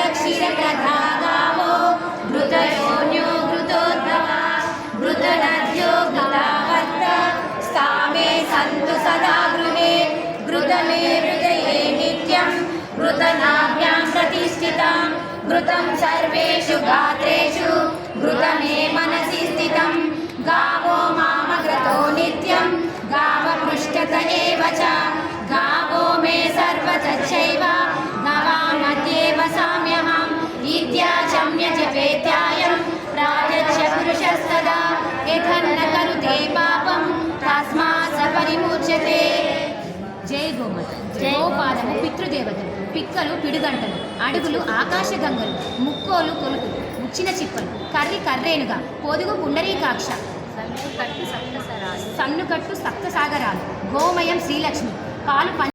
क्षीरप्रधा गावो घृतयोन्यो घृतोद्भवा घृतनद्यो घृतावर्त स्थामे सन्तु सदा गृहे घृतमे हृदये नित्यं घृतनाभ्यां प्रतिष्ठितं घृतं सर्वेषु गात्रेषु घृतमे मनसि स्थितं गावो मामग्रतो नित्यं गावपृष्ठत वसाम्यहम् इत्याचम्य जपेत्यायं प्रायच्छ पुरुषस्तदा यथन्न करुते पापं तस्मात् स परिमुच्यते జై గోమత గోపాదము పితృదేవతలు పిక్కలు పిడుగంటలు అడుగులు ఆకాశగంగలు ముక్కోలు కొలుకులు ఉచ్చిన చిప్పలు కర్రి కర్రేనుగా పొదుగు పుండరీకాక్ష కట్టు సప్తసరాలు సన్నుకట్టు సప్త సాగరాలు గోమయం శ్రీలక్ష్మి పాలు